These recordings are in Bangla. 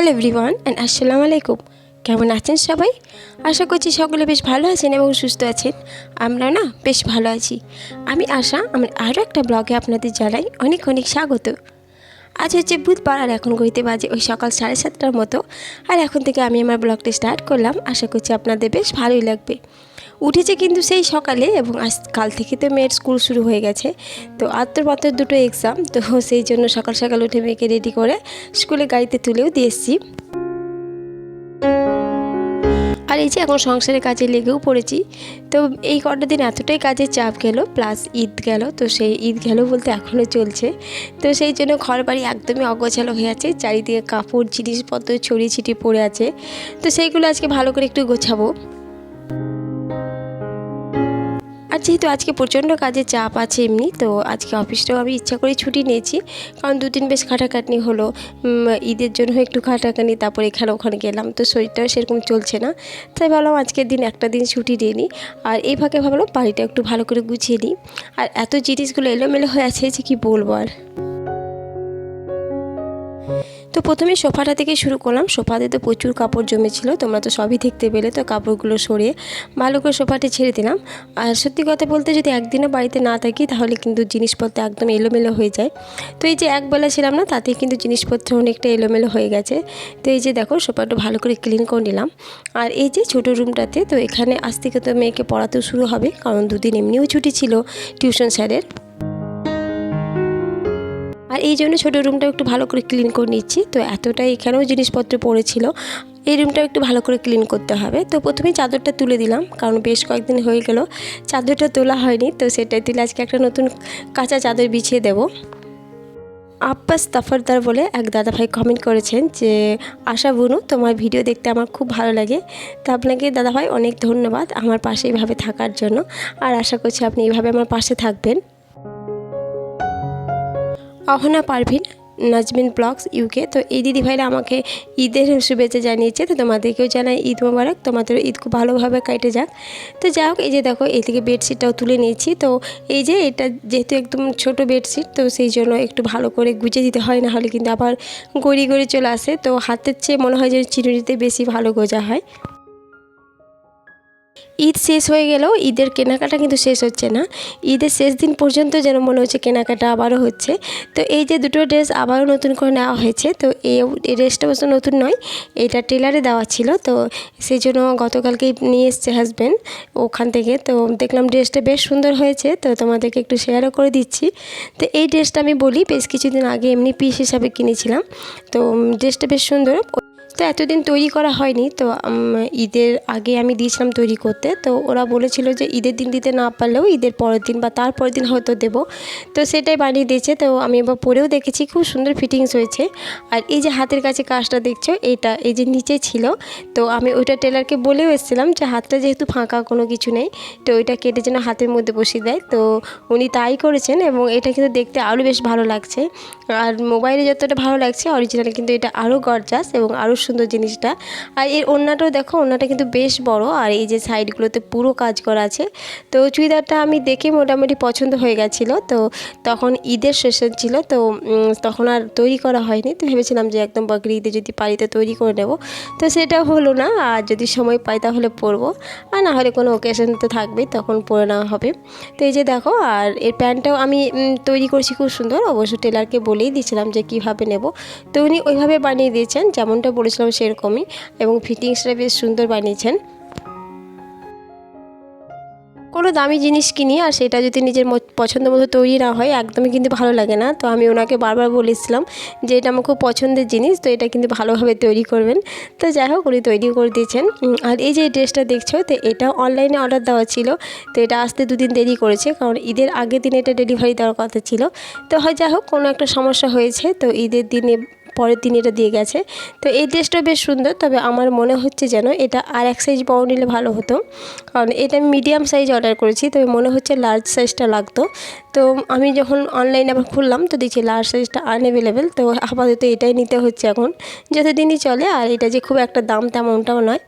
হ্যালো এভরিওয়ান অ্যান্ড আসসালামু আলাইকুম। কেমন আছেন সবাই? আশা করছি সকলে বেশ ভালো আছেন এবং সুস্থ আছেন। আমরা না বেশ ভালো আছি। আমি আশা, আমার আরও একটা ব্লগে আপনাদের জানাই অনেক অনেক স্বাগত। আজ হচ্ছে বুধবার আর এখন ঘড়িতে বাজে ওই সকাল সাড়ে সাতটার মতো। আর এখন থেকে আমি আমার ব্লগটা স্টার্ট করলাম। আশা করছি আপনাদের বেশ ভালোই লাগবে। উঠেছে কিন্তু সেই সকালে এবং আজ কাল থেকে তো মেয়ের স্কুল শুরু হয়ে গেছে। তো আত্মর দুটো এক্সাম তো সেই জন্য সকাল সকাল উঠে মেয়েকে রেডি করে স্কুলে গাড়িতে তুলেও দিয়ে এসেছি। আর এই যে এখন সংসারের কাজে লেগেও পড়েছি, তো এই কটা দিন এতটাই কাজের চাপ গেল প্লাস ঈদ গেল, তো সেই ঈদ গেল বলতে এখনও চলছে। তো সেই জন্য ঘর বাড়ি একদমই অগোছালো হয়ে আছে, চারিদিকে কাপড়, জিনিসপত্র, ছড়িয়ে ছিটিয়ে পড়ে আছে। তো সেইগুলো আজকে ভালো করে একটু গোছাবো। আর যেহেতু আজকে প্রচণ্ড কাজে চাপ আছে এমনি, তো আজকে অফিসটাও আমি ইচ্ছা করে ছুটি নিয়েছি। কারণ দুদিন বেশ খাটাখাটনি হলো ঈদের জন্য একটু খাটাখাটনি, তারপর এখানে ওখানে গেলাম, তো শরীরটাও সেরকম চলছে না। তাই ভাবলাম আজকের দিন একটা দিন ছুটি নিয়ে নিই, আর এই ফাঁকে ভাবলাম বাড়িটা একটু ভালো করে গুছিয়ে নিই। আর এত জিনিসগুলো এলোমেলো হয়ে আছে যে কী বলব আর? তো প্রথমে সোফাটা থেকে শুরু করলাম। সোফাতে তো প্রচুর কাপড় জমেছিল, তোমরা তো সবই দেখতে পেলে। তো কাপড়গুলো সরিয়ে ভালো করে সোফাটি ছেড়ে দিলাম। আর সত্যি কথা বলতে যদি একদিনও বাড়িতে না থাকি, তাহলে কিন্তু জিনিসপত্র একদম এলোমেলো হয়ে যায়। তো এই যে একবেলা ছিলাম না, তাতেই কিন্তু জিনিসপত্র অনেকটা এলোমেলো হয়ে গেছে। তো এই যে দেখো, সোফাটা ভালো করে ক্লিন করে নিলাম। আর এই যে ছোটো রুমটাতে তো এখানে আজ থেকে তো মেয়েকে পড়াতেও শুরু হবে, কারণ দুদিন এমনিও ছুটি ছিল টিউশন স্যারের। আর এই জন্য ছোটো রুমটা একটু ভালো করে ক্লিন করে নিচ্ছি। তো এতটাই এখানেও জিনিসপত্র পড়েছিল। এই রুমটাও একটু ভালো করে ক্লিন করতে হবে। তো প্রথমেই চাদরটা তুলে দিলাম, কারণ বেশ কয়েকদিন হয়ে গেল। চাদরটা তোলা হয়নি, তো সেটাই তুলে আজকে একটা নতুন কাঁচা চাদর বিছিয়ে দেবো। আব্বাস তাফারদার বলে এক দাদাভাই কমেন্ট করেছেন যে, আশা বুনু, তোমার ভিডিও দেখতে আমার খুব ভালো লাগে। তো আপনাকে দাদাভাই অনেক ধন্যবাদ আমার পাশে এইভাবে থাকার জন্য। আর আশা করছি আপনি এইভাবে আমার পাশে থাকবেন। অহনা পারভিন, নাজমিন ব্লগস ইউকে তো এই দিদি ভাইরা আমাকে ঈদের শুভেচ্ছা জানিয়েছে, তো তোমাদেরকেও জানাই ঈদ মোবারক। তোমাদের ঈদ খুব ভালোভাবে কেটে যাক। তো যাই হোক, এই যে দেখো, এই থেকে বেডশিটটাও তুলে নিয়েছি। তো এই যে এটা যেহেতু একদম ছোট বেডশিট, তো সেই জন্য একটু ভালো করে গুছিয়ে দিতে হয় না হলে কিন্তু আবার গড়ি গড়ি চলে আসে। তো হাতের চেয়ে মনে হয় যে চিরুনিতে বেশি ভালো গোজা হয়। ঈদ শেষ হয়ে গেলেও ঈদের কেনাকাটা কিন্তু শেষ হচ্ছে না। ঈদের শেষ দিন পর্যন্ত যেন মনে হচ্ছে কেনাকাটা আবারও হচ্ছে। তো এই যে দুটো ড্রেস আবারও নতুন করে নেওয়া হয়েছে, তো এই ড্রেসটা অবশ্য নতুন নয়, এটা টেলারে দেওয়া ছিল, তো সেই জন্য গতকালকেই নিয়ে এসছে হাজব্যান্ড ওখান থেকে। তো দেখলাম ড্রেসটা বেশ সুন্দর হয়েছে, তো তোমাদেরকে একটু শেয়ারও করে দিচ্ছি। তো এই ড্রেসটা আমি বলি, বেশ কিছুদিন আগে এমনি পিস হিসাবে কিনেছিলাম। তো ড্রেসটা বেশ সুন্দর তো এতদিন তৈরি করা হয়নি, তো ঈদের আগে আমি দিয়েছিলাম তৈরি করতে। তো ওরা বলেছিল যে ঈদের দিন দিতে না পারলেও ঈদের পরের দিন বা তার পরের দিন হয়তো দেবো। তো সেটাই বানিয়ে দিয়েছে, তো আমি এবার পরেও দেখেছি, খুব সুন্দর ফিটিংস হয়েছে। আর এই যে হাতের কাছে কাজটা দেখছ, এটা এই যে নিচে ছিল, তো আমি ওইটা টেলারকে বলেও এসেছিলাম যে হাতটা যেহেতু ফাঁকা, কোনো কিছু নেই, তো ওইটা কেটে যেন হাতের মধ্যে বসিয়ে দেয়। তো উনি তাই করেছেন এবং এটা কিন্তু দেখতে আরও বেশ ভালো লাগছে। আর মোবাইলে যতটা ভালো লাগছে অরিজিনালে কিন্তু এটা আরও গরজাস এবং আরও সুন্দর জিনিসটা। আর এর ওড়নাটাও দেখো, ওড়নাটা কিন্তু বেশ বড়। আর এই যে সাইডগুলোতে পুরো কাজ করা আছে। তো চুড়িদারটা আমি দেখে মোটামুটি পছন্দ হয়ে গেছিল। তো তখন ঈদের সেশন ছিল, তো তখন আর তৈরি করা হয়নি। তো ভেবেছিলাম যে একদম বকরি ঈদে যদি পারি তৈরি করে নেব। তো সেটা হলো না। আর যদি সময় পাই তাহলে পরবো। আর না হলে কোনো ওকেশন তো থাকবেই, তখন পরে নেওয়া হবে। তো এই যে দেখো, আর এর প্যান্টটাও আমি তৈরি করেছি খুব সুন্দর। অবশ্য টেলারকে বলেই দিয়েছিলাম যে কীভাবে নেব। তো উনি ওইভাবে বানিয়ে দিয়েছেন, যেমনটা বলেছিলাম সেরকমই এবং ফিটিংসটা বেশ সুন্দর বানিয়েছেন। কোনো দামি জিনিস কিনি আর সেটা যদি নিজের পছন্দ মতো তৈরি না হয় একদমই কিন্তু ভালো লাগে না। তো আমি ওনাকে বারবার বলেছিলাম যে এটা আমার খুব পছন্দের জিনিস, তো এটা কিন্তু ভালোভাবে তৈরি করবেন। তো যাই হোক, উনি তৈরি করে দিয়েছেন। আর এই যে ড্রেসটা দেখছ, তো এটা অনলাইনে অর্ডার দেওয়া ছিল। তো এটা আসতে দুদিন দেরি করেছে, কারণ ঈদের আগের দিনে এটা ডেলিভারি দেওয়ার কথা ছিল। তো হয় যাই হোক, কোনো একটা সমস্যা হয়েছে, তো ঈদের দিনে পরের দিন এটা দিয়ে গেছে। তো এই ড্রেসটাও বেশ সুন্দর, তবে আমার মনে হচ্ছে যেন এটা আর এক সাইজ বড় নিলে ভালো হতো। কারণ এটা আমি মিডিয়াম সাইজ অর্ডার করেছি, তবে মনে হচ্ছে লার্জ সাইজটা লাগতো। তো আমি যখন অনলাইনে আবার খুললাম, তো দেখছি লার্জ সাইজটা আনঅ্যাভেলেবেল তো আপাতত এটাই নিতে হচ্ছে এখন। যতদিনই চলে, আর এটা যে খুব একটা দাম তেমনটাও নয়।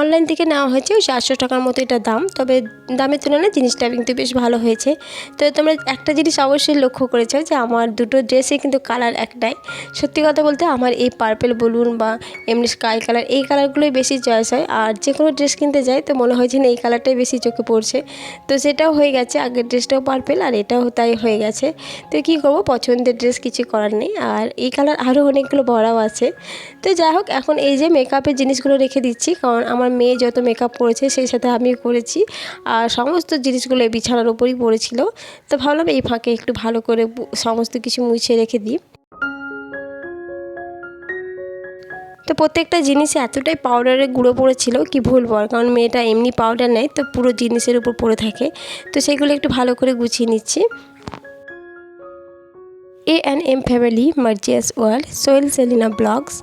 অনলাইন থেকে নেওয়া হয়েছে, ওই চারশো টাকার মতো এটা দাম। তবে দামের তুলনায় জিনিসটা কিন্তু বেশ ভালো হয়েছে। তো তোমরা একটা জিনিস অবশ্যই লক্ষ্য করেছ যে, আমার দুটো ড্রেসে কিন্তু কালার একটাই। সত্যি কথা বলতে আমার এই পার্পেল বলুন বা এমনি স্কাই কালার এই কালারগুলোই বেশি চয়েস হয়। আর যে কোনো ড্রেস কিনতে যাই, তো মনে হয় যে এই কালারটাই বেশি চোখে পড়ছে। তো সেটাও হয়ে গেছে, আগের ড্রেসটাও পার্পেল আর এটাও তাই হয়ে গেছে। তো কী করব, পছন্দের ড্রেস কিছু করার নেই। আর এই কালার আরও অনেকগুলো বড়াও আছে। তো যাই হোক, এখন এই যে মেকআপের জিনিসগুলো রেখে দিচ্ছি, কারণ আমার মেয়ে যত মেকআপ করেছে, সেই সাথে আমিও করেছি। আর সমস্ত জিনিসগুলো এই বিছানার ওপরই পড়েছিল। তো ভাবলাম এই ফাঁকে একটু ভালো করে সমস্ত কিছু মুছে রেখে দিই। তো প্রত্যেকটা জিনিসে এতটাই পাউডারের গুঁড়ো পড়েছিল, কি ভুলবো কারণ মেয়েটা এমনি পাউডার নেয়, তো পুরো জিনিসের উপর পড়ে থাকে। তো সেগুলো একটু ভালো করে গুছিয়ে নিচ্ছি। A and M family Marzia's world Sohel Selina blogs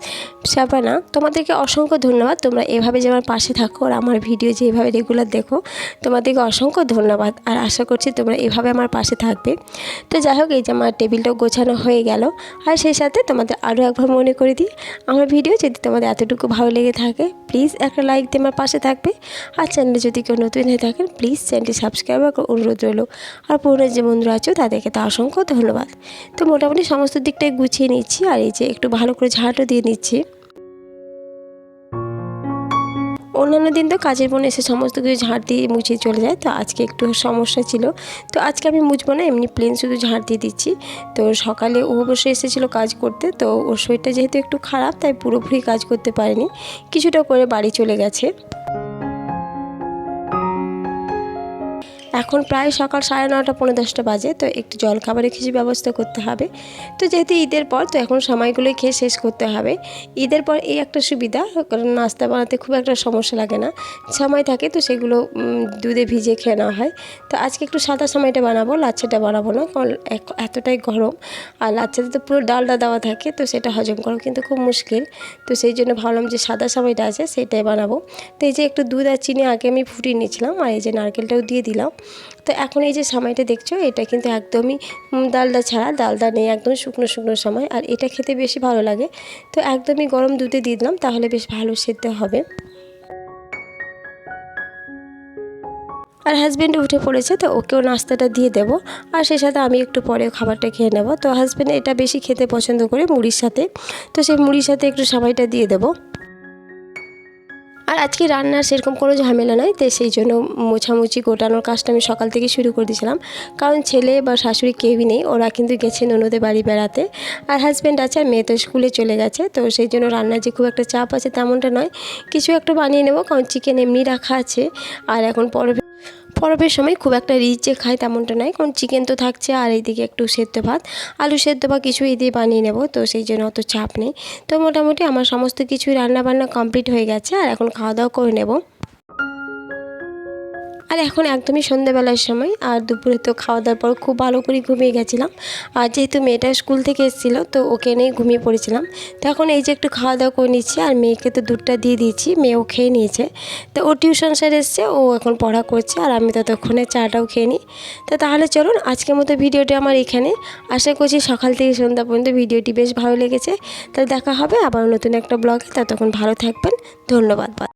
Shabana তোমাদেরকে অসংখ্য ধন্যবাদ। তোমরা এভাবে যে আমার পাশে থাকো আর আমার ভিডিও যে এভাবে রেগুলার দেখো, তোমাদেরকে অসংখ্য ধন্যবাদ। আর আশা করছি তোমরা এভাবে আমার পাশে থাকবে। তো যাই হোক, এই যে আমার টেবিলটাও গোছানো হয়ে গেল। আর সেই সাথে তোমাদের আরও একবার মনে করে দিই, আমার ভিডিও যদি তোমাদের এতটুকু ভালো লেগে থাকে প্লিজ একটা লাইক দিয়ে আমার পাশে থাকবে। আর চ্যানেলে যদি কেউ নতুন হয়ে থাকেন, প্লিজ চ্যানেলটি সাবস্ক্রাইব করে অনুরোধ রইল। আর পুরনো যে বন্ধুরা আছো, তাদেরকে তো অসংখ্য ধন্যবাদ। তো মোটামুটি সমস্ত দিকটাই গুছিয়ে নিচ্ছি, আর এই যে একটু ভালো করে ঝাঁটও দিয়ে নিচ্ছি। অন্যান্য দিন তো কাজের বোন এসে সমস্ত কিছু ঝাঁট দিয়ে মুছিয়ে চলে যায়। তো আজকে একটু সমস্যা ছিল। তো আজকে আমি মুছবো না, এমনি প্লেন শুধু ঝাঁট দিয়ে দিচ্ছি। তো সকালে ও বসে এসেছিল কাজ করতে, তো ওর শরীরটা যেহেতু একটু খারাপ, তাই পুরোপুরি কাজ করতে পারেনি। কিছুটা করে বাড়ি চলে গেছে। এখন প্রায় সকাল সাড়ে নটা পনেরো দশটা বাজে, তো একটু জল খাবারের কিছু ব্যবস্থা করতে হবে। তো যেহেতু ঈদের পর, তো এখন সময়গুলোই খেয়ে শেষ করতে হবে। ঈদের পর এই একটা সুবিধা, কারণ নাস্তা বানাতে খুব একটা সমস্যা লাগে না। সময় থাকে, তো সেগুলো দুধে ভিজে খেয়ে নেওয়া হয়। তো আজকে একটু সাদা সময়টা বানাবো, লাচ্ছাটা বানাবো না, কারণ এতটাই গরম। আর লাচ্ছাতে তো পুরো ডালটা দেওয়া থাকে, তো সেটা হজম করা কিন্তু খুব মুশকিল। তো সেই জন্য ভাবলাম যে সাদা সময়টা আছে, সেটাই বানাবো। তো এই যে একটু দুধ আর চিনি আগে আমি ফুটিয়ে নিয়েছিলাম, আর এই যে নারকেলটাও দিয়ে দিলাম। তো এখন এই যে সময়টা দেখছ, এটা কিন্তু একদমই ডালদা ছাড়া ডালদা নেই, একদম শুকনো শুকনো সময়। আর এটা খেতে বেশি ভালো লাগে। তো একদমই গরম দুধে দিয়ে দিলাম, তাহলে বেশ ভালো সেদ্ধ হবে। আর হাজব্যান্ড উঠে পড়েছে, তো ওকেও নাস্তাটা দিয়ে দেবো। আর সেই সাথে আমি একটু পরে খাবারটা খেয়ে নেব। তো হাজব্যান্ড এটা বেশি খেতে পছন্দ করে মুড়ির সাথে। তো সেই মুড়ির সাথে একটু সময়টা দিয়ে দেবো। আর আজকে রান্নার সেরকম কোনো ঝামেলা নয় তো সেই জন্য মোছামুছি গোটানোর কাজটা আমি সকাল থেকে শুরু করে দিয়েছিলাম। কারণ ছেলে বা শাশুড়ি কেউই নেই, ওরা কিন্তু গেছে ননদের বাড়ি বেড়াতে। আর হাজব্যান্ড আছে, আর মেয়ে তো স্কুলে চলে গেছে, তো সেই জন্য রান্নার যে খুব একটা চাপ আছে তেমনটা নয়। কিছু একটা বানিয়ে নেব, কারণ চিকেন এমনি রাখা আছে। আর এখন পরে পরবের সময় খুব একটা রিচ যে খাই তেমনটা নয় কারণ চিকেন তো থাকছে, আর এইদিকে একটু সেদ্ধ ভাত। আলু সেদ্ধ বা কিছু এই দিয়ে বানিয়ে নেব, তো সেই জন্য অত চাপ নেই। তো মোটামুটি আমার সমস্ত কিছু রান্না বান্না কমপ্লিট হয়ে গেছে, আর এখন খাওয়া দাওয়া করে নেব। আর এখন একদমই সন্ধ্যাবেলার সময়, আর দুপুরে তো খাওয়া দাওয়ার পর খুব ভালো করে ঘুমিয়ে গেছিলাম। আর যেহেতু মেয়েটা স্কুল থেকে এসেছিল, তো ওকে নিয়েই ঘুমিয়ে পড়েছিলাম। তো এখন এই যে একটু খাওয়া দাওয়া করে নিচ্ছি, আর মেয়েকে তো দুধটা দিয়ে দিয়েছি, মেয়েও খেয়ে নিয়েছে। তো ও টিউশন সেরে এসছে, ও এখন পড়া করছে, আর আমি ততক্ষণে চাটাও খেয়ে নিই। তো তাহলে চলুন, আজকের মতো ভিডিওটি আমার এখানে। আশা করছি সকাল থেকে সন্ধ্যা পর্যন্ত ভিডিওটি বেশ ভালো লেগেছে। তাহলে দেখা হবে আবার নতুন একটা ব্লগে, ততক্ষণ ভালো থাকবেন, ধন্যবাদ।